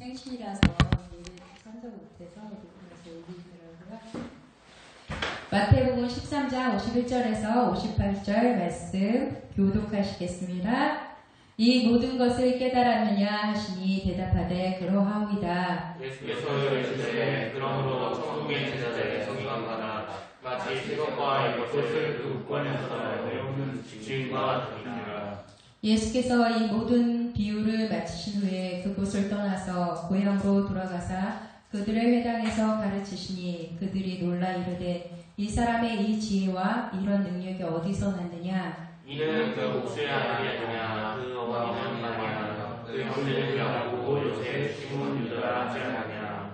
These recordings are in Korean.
생신이라서 예배 참석 못해서 그래서 올리더라고요. 마태복음 13장 51절에서 58절 말씀 교독하시겠습니다. 이 모든 것을 깨달았느냐 하시니 대답하되 그러하오이다. 예수께서 이르시되 그러므로 천국의 제자들의 성경한 바나 마치 새것과 이것을 그 국권에서 외우는 지인과 같으니라. 예수께서 이 모든 비유를 마치신 후에 그곳을 떠나서 고향으로 돌아가사 그들의 회당에서 가르치시니 그들이 놀라 이르되 이 사람의 이 지혜와 이런 능력이 어디서 났느냐? 이는 그 옥수의 아들이 아니냐 그 어머니는 마리아 그 형제는 야고보 요셉 시몬 유다라 하지 않느냐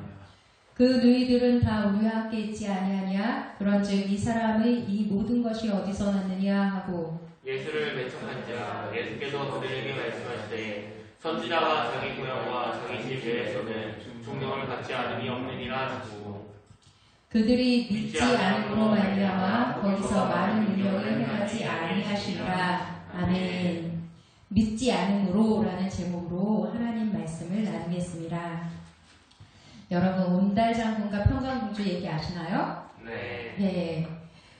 그 너희들은 다 우리와 함께 있지 아니하냐? 그런즉 이 사람의 이 모든 것이 어디서 났느냐? 하고 예수를 매청한지라 예수께서 그들에게 말씀하시되 선지자가 자기 고향과 자기 집 외에서는 존경을 받지 않음이 없느니라 하시고 그들이 믿지 않음으로 말미암아 거기서 많은 능력을 행하지 아니하시리라 아멘 믿지 않음으로라는 제목으로 하나님 말씀을 나누겠습니다. 여러분 온달 장군과 평강공주 얘기 아시나요? 네 네.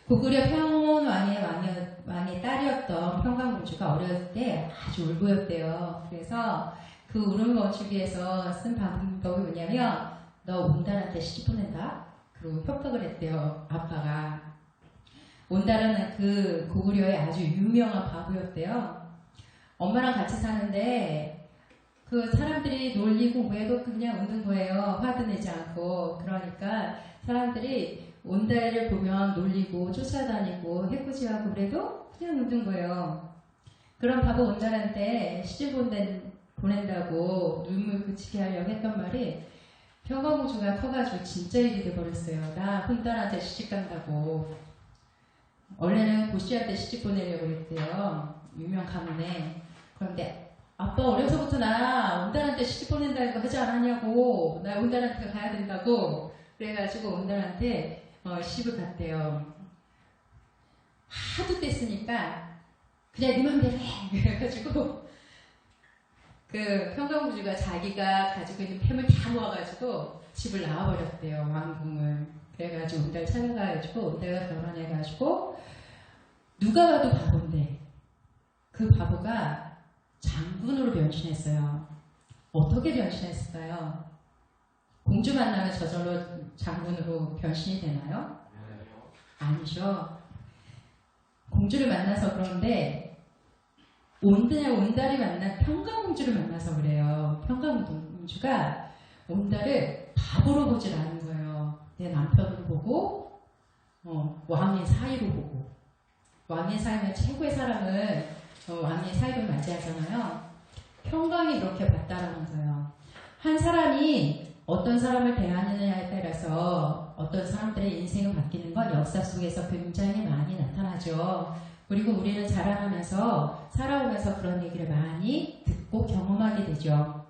고구려 평온 왕의 왕의, 왕의 딸이었던 평강공주가 어렸을 때 아주 울보였대요. 그래서 그 울음을 멈추기 위해서 쓴 방법이 뭐냐면 너 온달한테 시집 보낸다. 그리고 협박을 했대요. 아빠가. 온달은 그 고구려의 아주 유명한 바보였대요. 엄마랑 같이 사는데 그 사람들이 놀리고 뭐해도 그냥 웃는 거예요. 화도 내지 않고. 그러니까 사람들이 온달을 보면 놀리고 쫓아다니고 해코지하고 그래도 그냥 웃는 거예요. 그런 바보 온달한테 시집 보낸, 보낸다고 눈물 그치게 하려고 했던 말이 평강공주가 커가지고 진짜 일이 돼버렸어요. 나 혼딸한테 시집 간다고. 원래는 고씨한테 시집 보내려고 했대요. 유명 가문에. 그런데 아빠 어려서부터 나 온달한테 시집 보낸다고 하지 않았냐고. 나 온달한테 가야 된다고. 그래가지고 온달한테 어, 시집을 갔대요. 하도 뗐으니까 그냥 네 맘대로 해. 그래가지고 그 평강공주가 자기가 가지고 있는 팸을 다 모아가지고 집을 나와버렸대요. 왕궁을. 그래가지고 온달 찾아가가지고 온달과 결혼해가지고 누가 봐도 바보인데 그 바보가 장군으로 변신했어요. 어떻게 변신했을까요? 공주 만나면 저절로 장군으로 변신이 되나요? 아니죠. 공주를 만나서 그런데 온달, 온달이 만난 평강공주를 만나서 그래요. 평강공주가 온달을 바보로 보질 않은 거예요. 내 남편으로 보고 어, 왕의 사이로 보고 왕의 사이면 최고의 사람을 어, 왕의 사이로 맞이하잖아요. 평강이 이렇게 봤다라는 거예요. 한 사람이 어떤 사람을 대하느냐에 따라서 어떤 사람들의 인생이 바뀌는 건 역사 속에서 굉장히 많이 나타나죠. 그리고 우리는 자라나면서 살아오면서 그런 얘기를 많이 듣고 경험하게 되죠.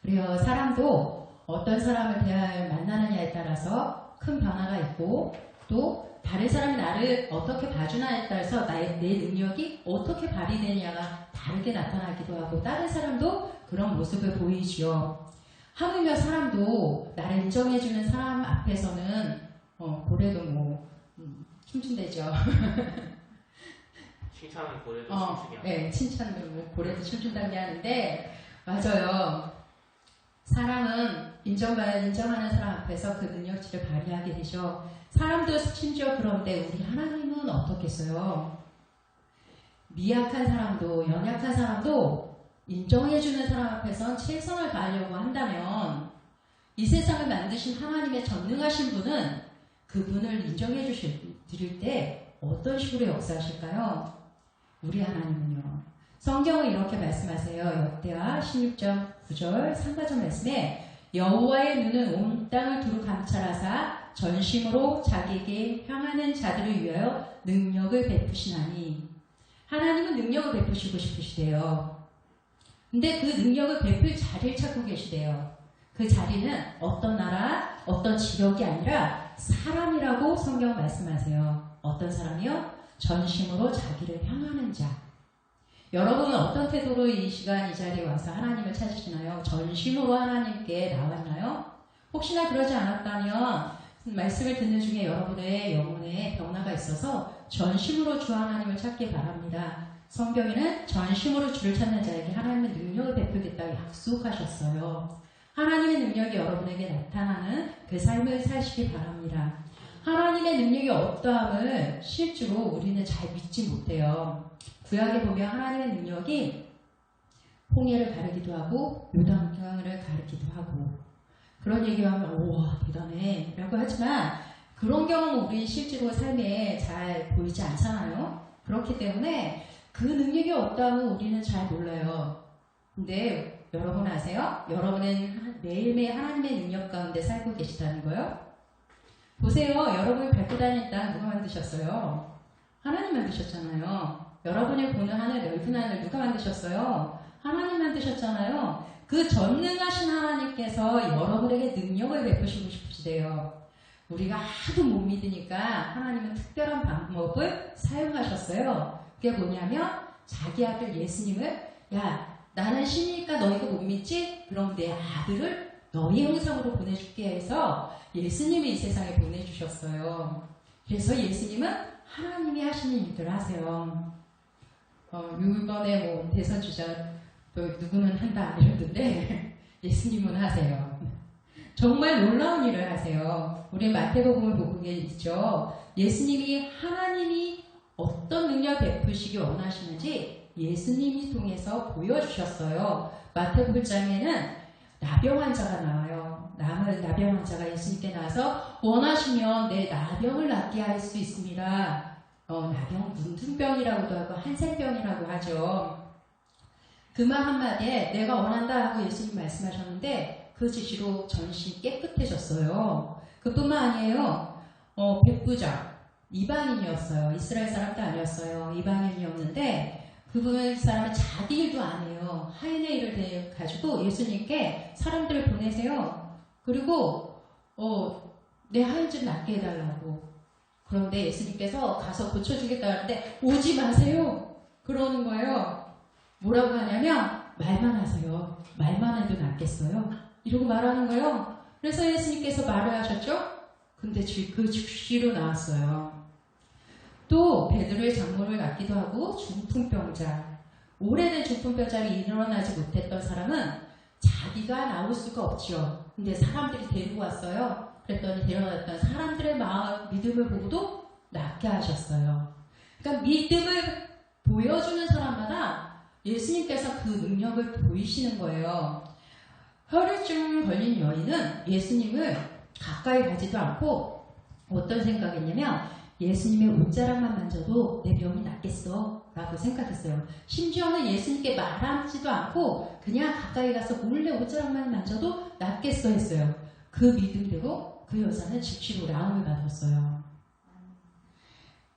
그리고 사람도 어떤 사람을 대할 만나느냐에 따라서 큰 변화가 있고 또 다른 사람이 나를 어떻게 봐주냐에 따라서 나의 내 능력이 어떻게 발휘되냐가 다르게 나타나기도 하고 다른 사람도 그런 모습을 보이지요. 하물며 사람도 나를 인정해주는 사람 앞에서는 어, 고래도 뭐 음, 춤춘대죠. 칭찬은 고래도 어, 춤추게 네, 칭찬도 뭐 고래도 춤춘다는 게 하는데 맞아요. 사람은 인정받아 인정하는 사람 앞에서 그 능력치를 발휘하게 되죠. 사람도 심지어 그런데 우리 하나님은 어떻겠어요? 미약한 사람도 연약한 사람도 인정해주는 사람 앞에선 최선을 다하려고 한다면 이 세상을 만드신 하나님의 전능하신 분은 그분을 인정해 주실 때 어떤 식으로 역사하실까요? 우리 하나님은요. 성경은 이렇게 말씀하세요. 역대하 16장 9절 상가절 말씀에 여호와의 눈은 온 땅을 두루 감찰하사 전심으로 자기에게 향하는 자들을 위하여 능력을 베푸시나니 하나님은 능력을 베푸시고 싶으시대요. 근데 그 능력을 베풀 자리를 찾고 계시대요. 그 자리는 어떤 나라, 어떤 지역이 아니라 사람이라고 성경 말씀하세요. 어떤 사람이요? 전심으로 자기를 향하는 자. 여러분은 어떤 태도로 이 시간 이 자리에 와서 하나님을 찾으시나요? 전심으로 하나님께 나왔나요? 혹시나 그러지 않았다면 말씀을 듣는 중에 여러분의 영혼에 변화가 있어서 전심으로 주 하나님을 찾기 바랍니다. 성경에는 전심으로 주를 찾는 자에게 하나님의 능력을 베풀겠다고 약속하셨어요. 하나님의 능력이 여러분에게 나타나는 그 삶을 사시기 바랍니다. 하나님의 능력이 어떠함을 실제로 우리는 잘 믿지 못해요. 구약에 보면 하나님의 능력이 홍해를 가르기도 하고 요단강을 가르기도 하고 그런 얘기하면 우와 대단해 라고 하지만 그런 경험 우리 실제로 삶에 잘 보이지 않잖아요. 그렇기 때문에 그 능력이 없다면 우리는 잘 몰라요. 근데 여러분 아세요? 여러분은 매일매일 하나님의 능력 가운데 살고 계시다는 거요. 보세요. 여러분이 밟고 다닐 땅 누가 만드셨어요? 하나님 만드셨잖아요. 여러분이 보는 하늘, 넓은 하늘 누가 만드셨어요? 하나님 만드셨잖아요. 그 전능하신 하나님께서 여러분에게 능력을 베푸시고 싶으시대요. 우리가 하도 못 믿으니까 하나님은 특별한 방법을 사용하셨어요. 그게 뭐냐면 자기 아들 예수님을 야 나는 신이니까 너희가 못 믿지? 그럼 내 아들을 너희 형상으로 보내줄게 해서 예수님이 이 세상에 보내주셨어요. 그래서 예수님은 하나님이 하시는 일들을 하세요. 어, 이번에 뭐 대선 주자 또 누구는 한다 이러던데 예수님은 하세요. 정말 놀라운 일을 하세요. 우리 마태복음을 보고 계시죠. 예수님이 하나님이 어떤 능력 베푸시기 원하시는지 예수님이 통해서 보여주셨어요. 마태복음 장에는 나병 환자가 나와요. 남을 나병 환자가 예수님께 나와서 원하시면 내 나병을 낫게 할 수 있습니다. 어, 나병 문둥병이라고도 하고 한센병이라고 하죠. 그 말 한마디에 내가 원한다 하고 예수님 말씀하셨는데 그 지시로 전신 깨끗해졌어요. 그뿐만 아니에요. 어, 백부장 이방인이었어요. 이스라엘 사람도 아니었어요. 이방인이었는데 그분 사람은 자기 일도 안 해요. 하인의 일을 대- 가지고 예수님께 사람들을 보내세요. 그리고 어, 내 하인 좀 낫게 해달라고. 그런데 예수님께서 가서 고쳐주겠다 하는데 오지 마세요. 그러는 거예요. 뭐라고 하냐면 말만 하세요. 말만 해도 낫겠어요. 이러고 말하는 거예요. 그래서 예수님께서 말을 하셨죠. 근데 주- 그 즉시로 나왔어요. 또 베드로의 장모를 낳기도 하고 중풍병자 오래된 중풍병자를 일어나지 못했던 사람은 자기가 나올 수가 없죠. 근데 사람들이 데리고 왔어요. 그랬더니 데려왔던 사람들의 마음 믿음을 보고도 낫게 하셨어요. 그러니까 믿음을 보여주는 사람마다 예수님께서 그 능력을 보이시는 거예요. 혈류증 걸린 여인은 예수님을 가까이 가지도 않고 어떤 생각했냐면 예수님의 옷자락만 만져도 내 병이 낫겠어 라고 생각했어요. 심지어는 예수님께 말하지도 않고 그냥 가까이 가서 몰래 옷자락만 만져도 낫겠어 했어요. 그 믿음대로 그 여자는 즉시로 나음을 받았어요.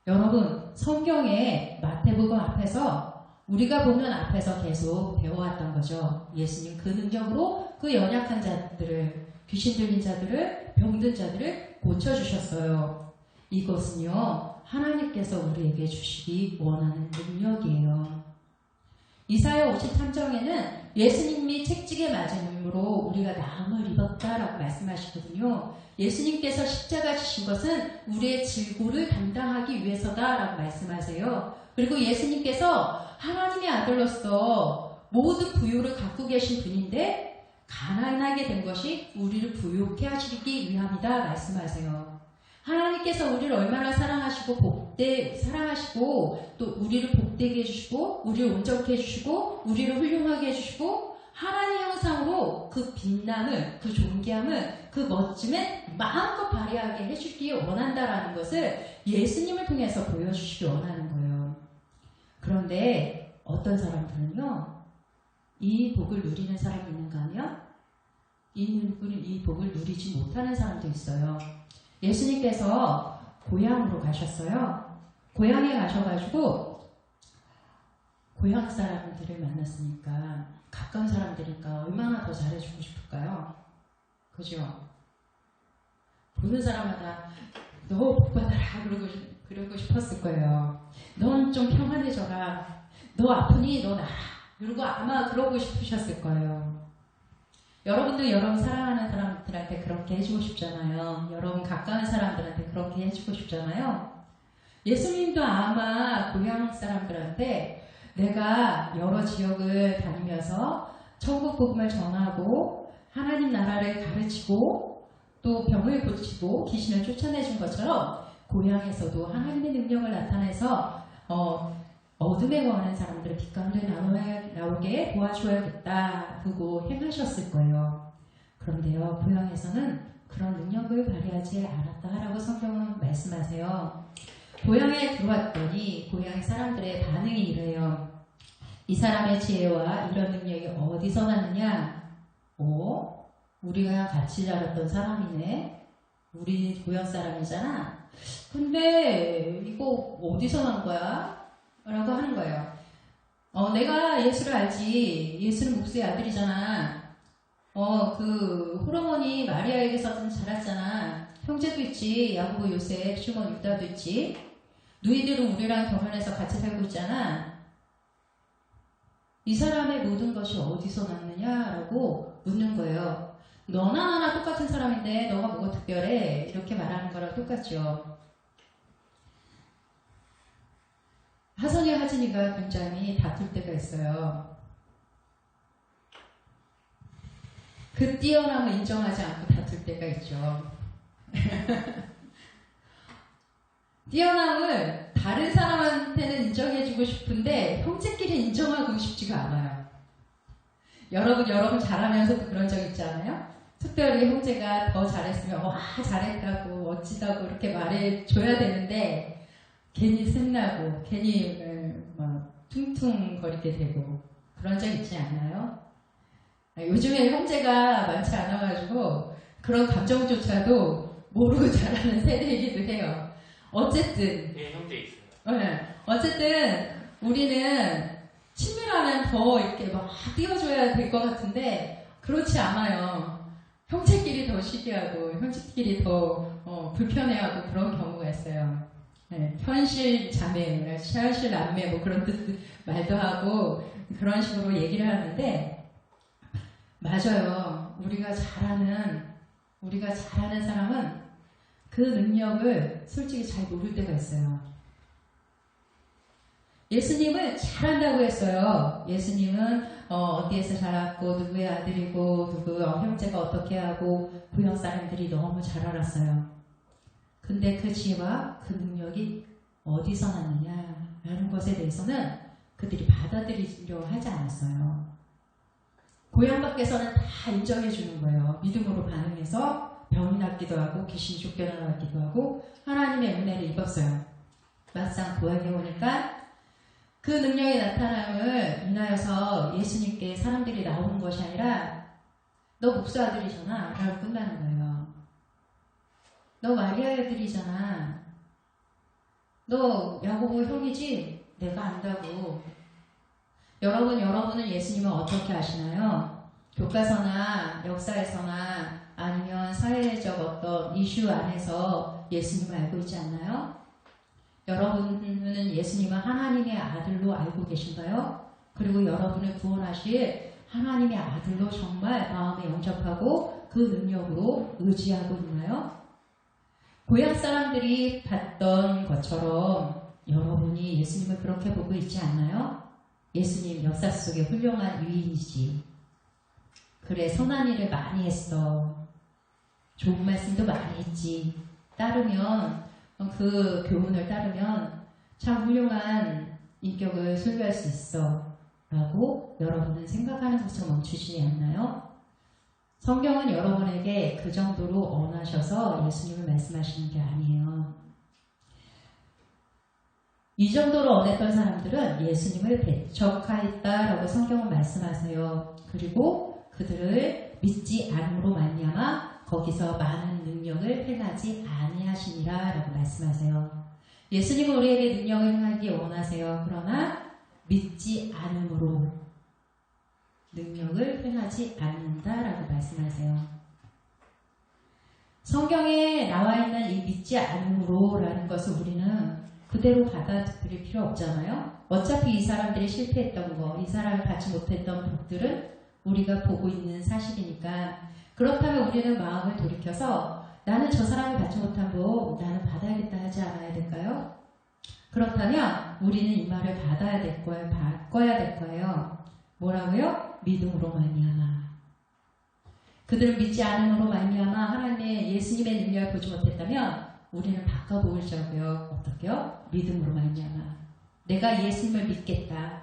여러분 성경에 마태복음 앞에서 우리가 보는 앞에서 계속 배워왔던 거죠. 예수님 그 능력으로 그 연약한 자들을 귀신 들린 자들을 병든 자들을 고쳐주셨어요. 이것은요, 하나님께서 우리에게 주시기 원하는 능력이에요. 이사야 53장에는 예수님이 책찍에 맞음으로 우리가 나음을 입었다라고 말씀하시거든요. 예수님께서 십자가 지신 것은 우리의 질고를 담당하기 위해서다라고 말씀하세요. 그리고 예수님께서 하나님의 아들로서 모든 부요를 갖고 계신 분인데 가난하게 된 것이 우리를 부요케 하시기 위함이다 말씀하세요. 하나님께서 우리를 얼마나 사랑하시고 복되 사랑하시고 또 우리를 복되게 해주시고 우리를 온전케 해주시고 우리를 훌륭하게 해주시고 하나님 형상으로 그 빛남을 그 존귀함을 그 멋짐을 마음껏 발휘하게 해주기 원한다라는 것을 예수님을 통해서 보여주시기 원하는 거예요. 그런데 어떤 사람들은요 이 복을 누리는 사람이 있는가 하면 이, 이 복을 누리지 못하는 사람도 있어요. 예수님께서 고향으로 가셨어요. 고향에 가셔가지고 고향 사람들을 만났으니까 가까운 사람들이니까 얼마나 더 잘해주고 싶을까요? 그죠? 보는 사람마다 너 복받아라 그러고, 싶- 그러고 싶었을 거예요. 넌 좀 평안해져라. 너 아프니? 너 나라. 이러고 아마 그러고 싶으셨을 거예요. 여러분도 여러분 사랑하는 사람들한테 그렇게 해주고 싶잖아요. 여러분 가까운 사람들한테 그렇게 해주고 싶잖아요. 예수님도 아마 고향 사람들한테 내가 여러 지역을 다니면서 천국 복음을 전하고 하나님 나라를 가르치고 또 병을 고치고 귀신을 쫓아내준 것처럼 고향에서도 하나님의 능력을 나타내서 어, 어둠에 거하는 사람들을 빛 가운데 나오게 도와줘야겠다 하고 행하셨을 거예요. 그런데요, 고향에서는 그런 능력을 발휘하지 않았다라고 성경은 말씀하세요. 고향에 들어왔더니 고향 사람들의 반응이 이래요. 이 사람의 지혜와 이런 능력이 어디서 났느냐? 어? 우리가 같이 자랐던 사람이네? 우리 고향 사람이잖아? 근데 이거 어디서 난 거야? 라고 하는 거예요. 어, 내가 예수를 알지. 예수는 목수의 아들이잖아. 어, 그, 호르몬이 마리아에게서 자랐잖아. 형제도 있지. 야고보, 요셉, 시몬, 유다도 있지. 너희들은 우리랑 결혼해서 같이 살고 있잖아. 이 사람의 모든 것이 어디서 났느냐라고 묻는 거예요. 너나 나나 똑같은 사람인데 너가 뭐가 특별해? 이렇게 말하는 거랑 똑같죠. 하선이 하진이가 굉장히 다툴 때가 있어요. 그 뛰어남을 인정하지 않고 다툴 때가 있죠. 뛰어남을 다른 사람한테는 인정해주고 싶은데 형제끼리 인정하고 싶지가 않아요. 여러분, 여러분 잘하면서도 그런 적 있지 않아요? 특별히 형제가 더 잘했으면 와 잘했다고 멋지다고 이렇게 말해줘야 되는데 괜히 샘나고 괜히 음, 막 퉁퉁거리게 되고 그런 적 있지 않나요? 요즘에 형제가 많지 않아가지고 그런 감정조차도 모르고 자라는 세대이기도 해요. 어쨌든 네, 형제 있어요. 네. 어쨌든 우리는 친밀하면 더 이렇게 막 띄워줘야 될 것 같은데 그렇지 않아요. 형제끼리 더 시기하고 형제끼리 더 어, 불편해하고 그런 경우가 있어요. 네, 현실 자매, 현실 남매 뭐 그런 뜻 말도 하고 그런 식으로 얘기를 하는데 맞아요. 우리가 잘하는 우리가 잘하는 사람은 그 능력을 솔직히 잘 모를 때가 있어요. 예수님을 잘한다고 했어요. 예수님은 어, 디에서 자랐고 누구의 아들이고 누구 어, 형제가 어떻게 하고 고향 사람들이 너무 잘 알았어요. 근데 그 지혜와 그 능력이 어디서 났느냐라는 것에 대해서는 그들이 받아들이려 하지 않았어요. 고향 밖에서는 다 인정해 주는 거예요. 믿음으로 반응해서 병이 낫기도 하고 귀신이 쫓겨나가기도 하고 하나님의 은혜를 입었어요. 막상 고향에 오니까 그 능력의 나타남을 인하여서 예수님께 사람들이 나오는 것이 아니라 너 목사 아들이잖아 라고 끝나는 거예요. 너 마리아의 아들이잖아. 너 야고보 형이지? 내가 안다고. 여러분, 여러분은 예수님을 어떻게 아시나요? 교과서나 역사에서나 아니면 사회적 어떤 이슈 안에서 예수님을 알고 있지 않나요? 여러분은 예수님을 하나님의 아들로 알고 계신가요? 그리고 여러분을 구원하실 하나님의 아들로 정말 마음에 영접하고 그 능력으로 의지하고 있나요? 고향 사람들이 봤던 것처럼 여러분이 예수님을 그렇게 보고 있지 않나요? 예수님 역사 속에 훌륭한 유인이지. 그래, 선한 일을 많이 했어. 좋은 말씀도 많이 했지. 따르면 그 교훈을 따르면 참 훌륭한 인격을 소유할 수 있어. 라고 여러분은 생각하는 것으로 멈추지 않나요? 성경은 여러분에게 그 정도로 원하셔서 예수님을 말씀하시는 게 아니에요. 이 정도로 원했던 사람들은 예수님을 배척하였다라고 성경은 말씀하세요. 그리고 그들을 믿지 않음으로 말미암아 거기서 많은 능력을 행하지 아니하시니라라고 말씀하세요. 예수님은 우리에게 능력을 행하기 원하세요. 그러나 믿지 않음으로 능력을 행하지 않는다라고 말씀하세요. 성경에 나와 있는 이 믿지 않음으로라는 것을 우리는 그대로 받아들일 필요 없잖아요. 어차피 이 사람들이 실패했던 거, 이 사람을 받지 못했던 복들은 우리가 보고 있는 사실이니까 그렇다면 우리는 마음을 돌이켜서 나는 저 사람이 받지 못한 복 나는 받아야겠다 하지 않아야 될까요? 그렇다면 우리는 이 말을 받아야 될 거예요. 바꿔야 될 거예요. 뭐라고요? 믿음으로 말미암아. 그들은 믿지 않음으로 말미암아 하나님의 예수님의 능력을 보지 못했다면 우리는 바꿔보자고요. 어떻게요? 믿음으로 말미암아. 내가 예수님을 믿겠다.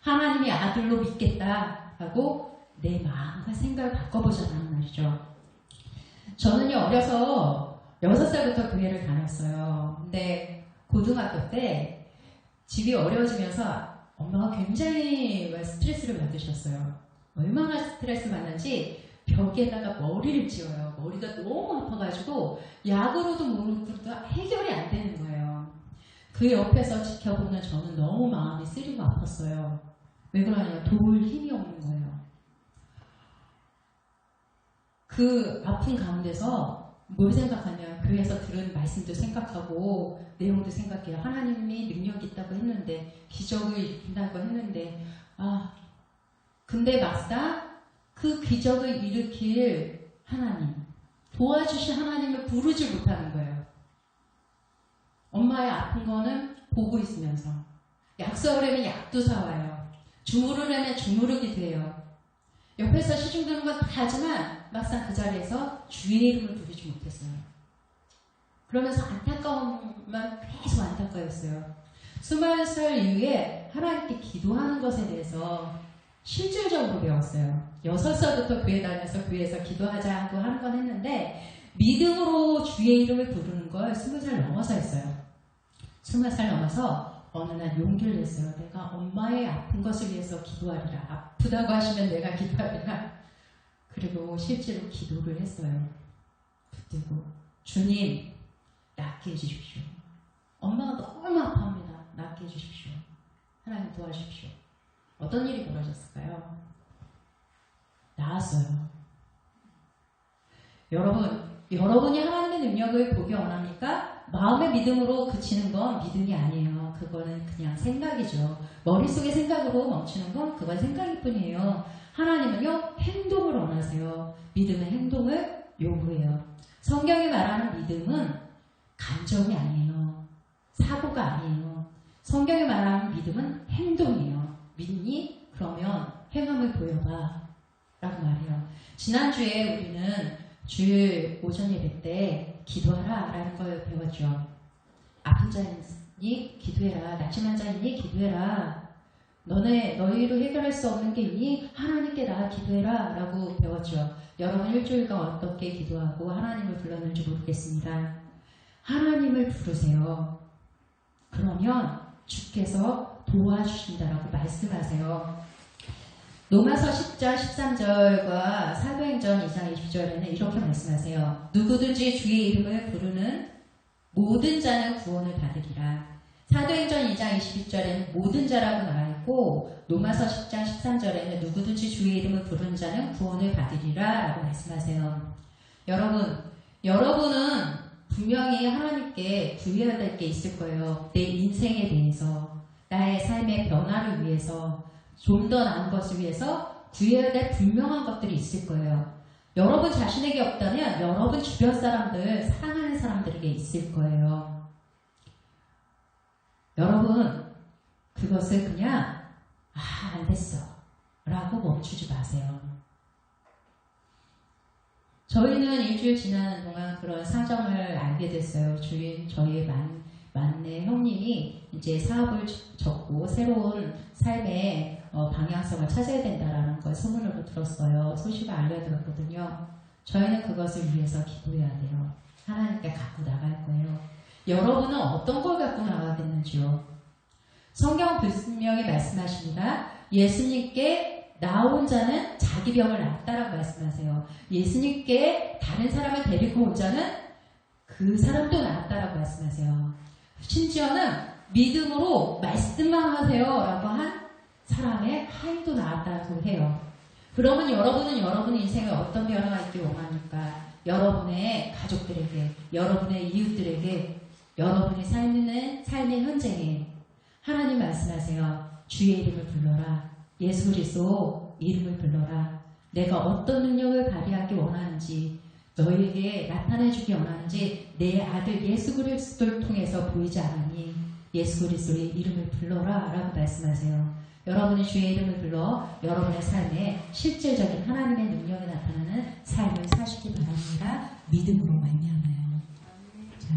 하나님의 아들로 믿겠다. 하고 내 마음과 생각을 바꿔보자는 말이죠. 저는요, 어려서 6살부터 교회를 다녔어요. 근데 고등학교 때 집이 어려워지면서 엄마가 굉장히 스트레스를 받으셨어요. 얼마나 스트레스 받는지 벽에다가 머리를 찧어요. 머리가 너무 아파가지고 약으로도 뭐로도 해결이 안 되는 거예요. 그 옆에서 지켜보는 저는 너무 마음이 쓰리고 아팠어요. 왜 그러냐면 도울 힘이 없는 거예요. 그 아픈 가운데서 뭘 생각하냐 교회에서 들은 말씀도 생각하고 내용도 생각해요. 하나님이 능력 있다고 했는데 기적을 일으킨다고 했는데 아 근데 막상 그 기적을 일으킬 하나님 도와주신 하나님을 부르지 못하는 거예요. 엄마의 아픈 거는 보고 있으면서 약속을 하면 약도 사와요. 주무르려면 주무르기도 해요. 옆에서 시중 드는 건 다 하지만 막상 그 자리에서 주의 이름을 부르지 못했어요. 그러면서 안타까움만 계속 안타까웠어요. 수많은 살 이후에 하나님께 기도하는 것에 대해서 실질적으로 배웠어요. 여섯 살부터 교회 다니면서 교회에서 기도하자 하고 하는 건 했는데 믿음으로 주의 이름을 부르는 걸 스무 살 넘어서 했어요. 스무 살 넘어서 어느 날 용기를 냈어요. 내가 엄마의 아픈 것을 위해서 기도하리라. 아프다고 하시면 내가 기도하리라. 그리고 실제로 기도를 했어요. 붙들고 주님 낫게 해주십시오. 엄마가 너무 아파합니다. 낫게 해주십시오. 하나님 도와주십시오. 어떤 일이 벌어졌을까요? 나았어요. 여러분, 여러분이 하나님의 능력을 보기 원합니까? 마음의 믿음으로 그치는 건 믿음이 아니에요. 그거는 그냥 생각이죠. 머릿속의 생각으로 멈추는 건 그건 생각일 뿐이에요. 하나님은요, 행동을 원하세요. 믿음은 행동을 요구해요. 성경이 말하는 믿음은 감정이 아니에요. 사고가 아니에요. 성경이 말하는 믿음은 행동이에요. 믿니? 그러면 행함을 보여봐. 라고 말해요. 지난주에 우리는 주일 오전 예배 때 기도하라 라는 걸 배웠죠. 아픈 자니 기도해라. 낙심한 자니 기도해라. 너네, 너희로 해결할 수 없는 게 있니? 하나님께 나 기도해라. 라고 배웠죠. 여러분 일주일간 어떻게 기도하고 하나님을 불렀는지 모르겠습니다. 하나님을 부르세요. 그러면 주께서 도와주신다라고 말씀하세요. 로마서 10장 13절과 사도행전 2장 20절에는 이렇게 말씀하세요. 누구든지 주의 이름을 부르는 모든 자는 구원을 받으리라. 사도행전 2장 22절에는 모든 자라고 나와 있고 로마서 10장 13절에는 누구든지 주의 이름을 부르는 자는 구원을 받으리라 라고 말씀하세요. 여러분, 여러분은 분명히 하나님께 구해야 될 게 있을 거예요. 내 인생에 대해서, 나의 삶의 변화를 위해서, 좀 더 나은 것을 위해서 구해야 될 분명한 것들이 있을 거예요. 여러분 자신에게 없다면 여러분 주변 사람들, 사랑하는 사람들에게 있을 거예요. 여러분, 그것을 그냥, 아, 안 됐어. 라고 멈추지 마세요. 저희는 일주일 지나는 동안 그런 사정을 알게 됐어요. 주인, 저희 만, 만내 형님이 이제 사업을 접고 새로운 삶의 어, 방향성을 찾아야 된다라는 걸 소문으로 들었어요. 소식을 알려들었거든요. 저희는 그것을 위해서 기도해야 돼요. 하나님께 갖고 나갈 거예요. 여러분은 어떤 걸 갖고 나가겠는지요? 성경 분명히 말씀하십니다. 예수님께 나온 자는 자기 병을 낫다라고 말씀하세요. 예수님께 다른 사람을 데리고 온 자는 그 사람도 낫다라고 말씀하세요. 심지어는 믿음으로 말씀만 하세요 라고 한 사람의 하인도 나았다고 해요. 그러면 여러분은 여러분 인생에 어떤 변화가 있길 원합니까? 여러분의 가족들에게, 여러분의 이웃들에게, 여러분이 삶는 삶의 현장에 하나님 말씀하세요. 주의 이름을 불러라. 예수 그리스도 이름을 불러라. 내가 어떤 능력을 발휘하기 원하는지 너에게 나타내주기 원하는지 내 아들 예수 그리스도를 통해서 보이지 않으니 예수 그리스도의 이름을 불러라 라고 말씀하세요. 여러분의 주의 이름을 불러 여러분의 삶에 실질적인 하나님의 능력이 나타나는 삶을 사시기 바랍니다. 믿음으로 말미암아요.